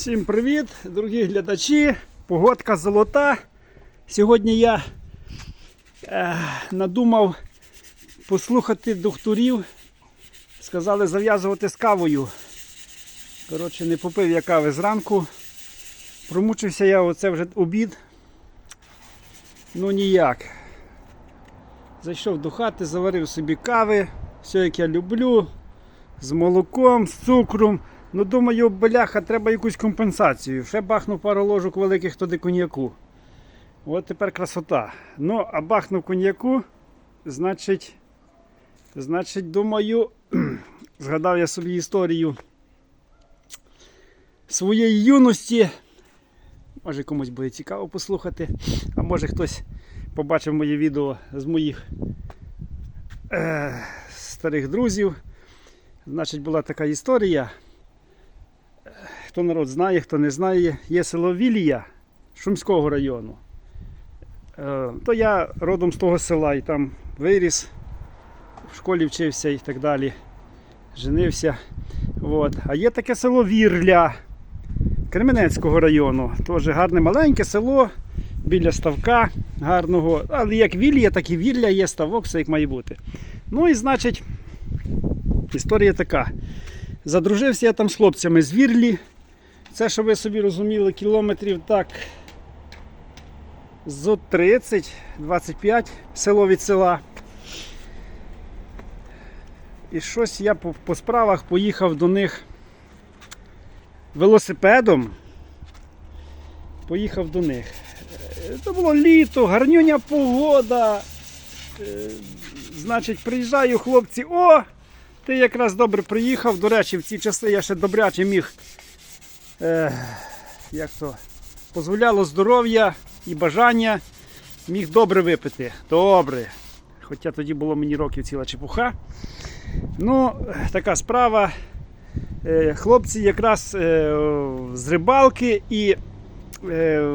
Всім привіт, дорогі глядачі. Погодка золота. Сьогодні я е, надумав послухати докторів. Сказали зав'язувати з кавою. Коротше, не попив я кави зранку. Промучився я оце вже обід. Ну ніяк. Зайшов до хати, заварив собі кави, все як я люблю, з молоком, з цукром. Ну, думаю, бляха, треба якусь компенсацію. Ще бахнув пару ложок великих туди коньяку. От тепер красота. Ну, а бахнув коньяку, значить, значить, думаю, згадав я собі історію своєї юності. Може комусь буде цікаво послухати, а може хтось побачив моє відео з моїх е, старих друзів. Значить, була така історія. Хто народ знає, хто не знає, є село Вілія Шумського району. Е, То я родом з того села і там виріс, в школі вчився і так далі. Женився. От. А є таке село Вірля Кременецького району. Теж гарне маленьке село біля ставка гарного. Але як Вілія, так і Вірля є ставок, все як має бути. Ну і значить, історія така. Задружився я там з хлопцями з Вірлі. Це, щоб ви собі розуміли, кілометрів так зо 30-25 село від села. І щось я по, по справах поїхав до них велосипедом. Поїхав до них. Це було літо, гарнюня погода. Е, Значить, приїжджаю, хлопці, о! Ти якраз добре приїхав. До речі, в ці часи я ще добряче міг. Е, як то, дозволяло здоров'я і бажання міг добре випити. Добре. Хоча тоді було мені років ціла чепуха. Ну, така справа. Е, хлопці якраз е, з рибалки і. Е,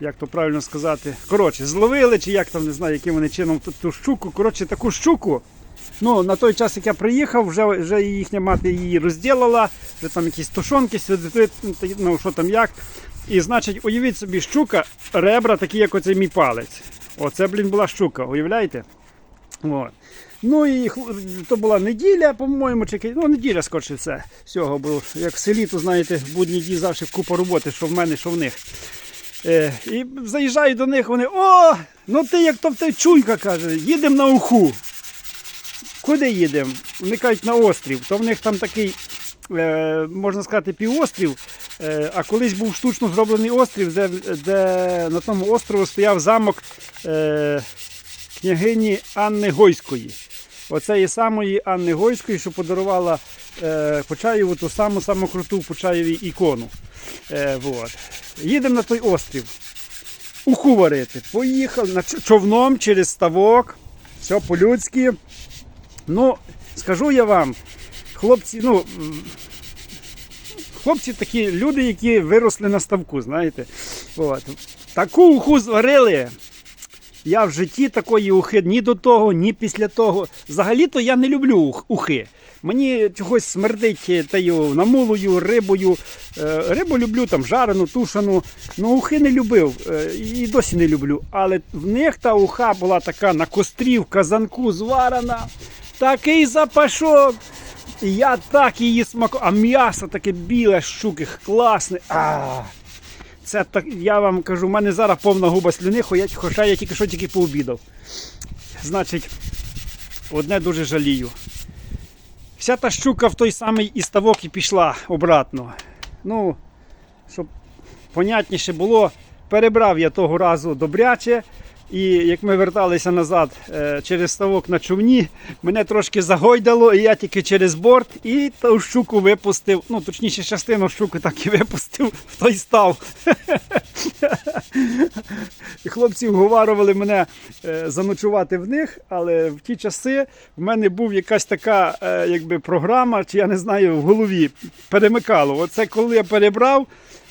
як то правильно сказати, коротше, зловили, чи як там не знаю, яким вони чином ту щуку. Коротше, таку щуку. Ну, на той час, як я приїхав, вже, вже їхня мати її розділила, вже там якісь тушонки, сюди, ну що там як. І значить, уявіть собі, щука, ребра, такі, як оцей мій палець. Оце, блін, була щука, уявляєте? От. Ну і то була неділя, по-моєму, чи ну неділя скорше все. Всього, бо як в селі, то знаєте, в будні дні завжди купа роботи, що в мене, що в них. Е, і заїжджаю до них, вони, о, ну ти як то в чуйка каже, їдемо на уху. Куди їдемо? Вони кажуть на острів. То в них там такий, е, можна сказати, півострів. Е, а колись був штучно зроблений острів, де, де на тому острові стояв замок е, княгині Анни Гойської. Оцеї самої Анни Гойської, що подарувала е, Почаєву ту саму саму круту Почаєві ікону. Е, вот. Їдемо на той острів. Уху варити. Поїхав на човном через ставок. Все по-людськи. Ну, скажу я вам, хлопці, ну. Хлопці такі люди, які виросли на ставку, знаєте. От. Таку уху зварили. Я в житті такої ухи ні до того, ні після того. Взагалі-то я не люблю ухи. Мені чогось смердить таю намулою, рибою. Е, Рибу люблю там жарену, тушену. Ну ухи не любив е, і досі не люблю. Але в них та уха була така на кострі, в казанку зварена. Такий запашок. Я так її смаку. А м'ясо таке біле, щуки, класне. А, це так, я вам кажу, в мене зараз повна губа слюни, хоча я тільки що тільки пообідав. Значить, одне дуже жалію. Вся та щука в той самий і ставок і пішла обратно. Ну, щоб понятніше було, перебрав я того разу добряче. І як ми верталися назад е, через ставок на човні, мене трошки загойдало, і я тільки через борт і ту щуку випустив. Ну, точніше, частину щуки так і випустив в той став. І хлопці вговарували мене е, заночувати в них, але в ті часи в мене був якась така е, якби програма, чи я не знаю, в голові перемикало. Оце коли я перебрав,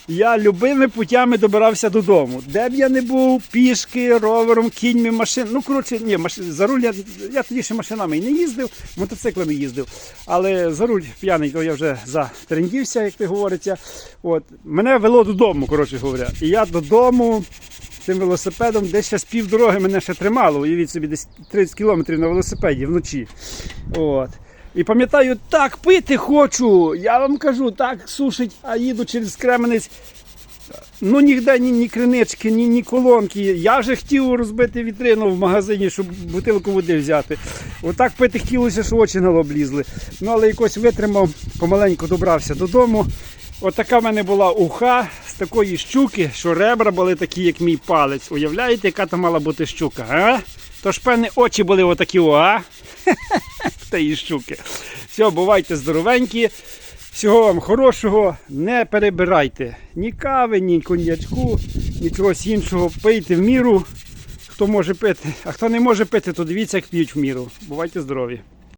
я любими путями добирався додому. Де б я не був, пішки, ровером, кіньми, машин. Ну, коротше, ні, маш... за руль я, я тоді ще машинами і не їздив, мотоциклами їздив. Але за руль п'яний, то я вже затрендівся, як ти говориться. От. Мене вело додому, коротше говоря. І я додому цим велосипедом десь ще з півдороги мене ще тримало. Уявіть собі, десь 30 кілометрів на велосипеді вночі. От. І пам'ятаю, так пити хочу. Я вам кажу, так сушить, а їду через Кременець. Ну ніде ні, ні кринички, ні, ні колонки. Я вже хотів розбити вітрину в магазині, щоб бутилку води взяти. Отак пити хотілося, що очі на лоб лізли. Ну але якось витримав, помаленьку добрався додому. Отака в мене була уха з такої щуки, що ребра були такі, як мій палець. Уявляєте, яка то мала бути щука? А? Тож певне очі були отакі, а? в тієї щуки. Все, бувайте здоровенькі. Всього вам хорошого, не перебирайте ні кави, ні коньячку, нічогось іншого. Пийте в міру, хто може пити. А хто не може пити, то дивіться, як п'ють в міру. Бувайте здорові!